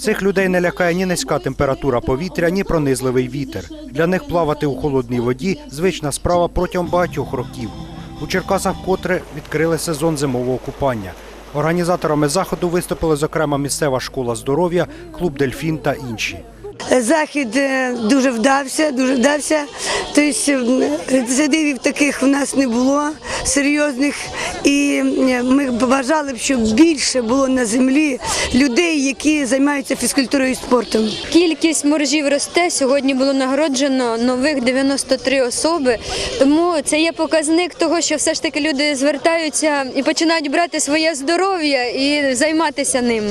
Цих людей не лякає ні низька температура повітря, ні пронизливий вітер. Для них плавати у холодній воді звична справа протягом багатьох років. У Черкасах вкотре відкрили сезон зимового купання. Організаторами заходу виступили зокрема місцева школа здоров'я, клуб Дельфін та інші. Захід е, дуже вдався, дуже вдався. Тобто рецидивів таких в нас не було серйозних. І е, ми б бажали б, щоб більше було на землі людей, які займаються фізкультурою і спортом. Кількість моржів росте. Сьогодні було нагороджено нових 93 особи. Тому це є показник того, що все ж таки люди звертаються і починають брати своє здоров'я і займатися ним.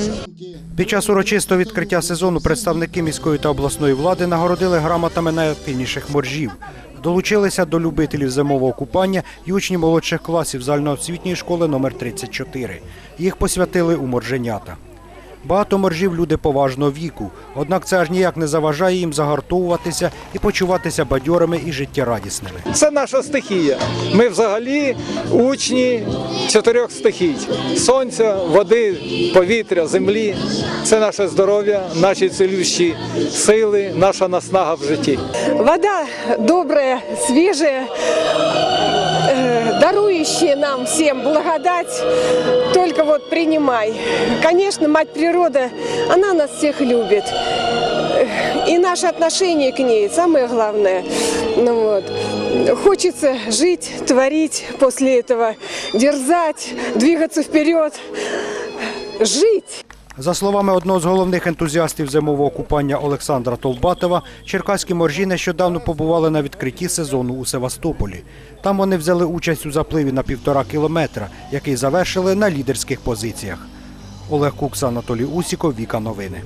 Під час урочистого відкриття сезону представники міської та обласної влади нагородили грамотами найактивніших моржів. Долучилися до любителів зимового купання і учні молодших класів загальноосвітньої школи номер 34. Їх посвятили у морженята. Багато моржів люди поважного віку, однак це аж ніяк не заважає їм загартовуватися і почуватися бадьорими і життєрадісними. Це наша стихія. Ми взагалі учні чотирьох стихій: сонця, води, повітря, землі. Це наше здоров'я, наші цілющі сили, наша наснага в житті. Вода добрая, свежая, э, дарующая нам всем благодать. Вот принимай. Конечно, мать природа, она нас всех любит. И наше отношение к ней самое главное. Ну вот. Хочется жить, творить после этого, дерзать, двигаться вперед, жить. За словами одного з головних ентузіастів зимового купання Олександра Толбатова, черкаські моржі нещодавно побували на відкритті сезону у Севастополі. Там вони взяли участь у запливі на півтора кілометра, який завершили на лідерських позиціях. Олег Кукс, Анатолій Усіков, Віка Новини.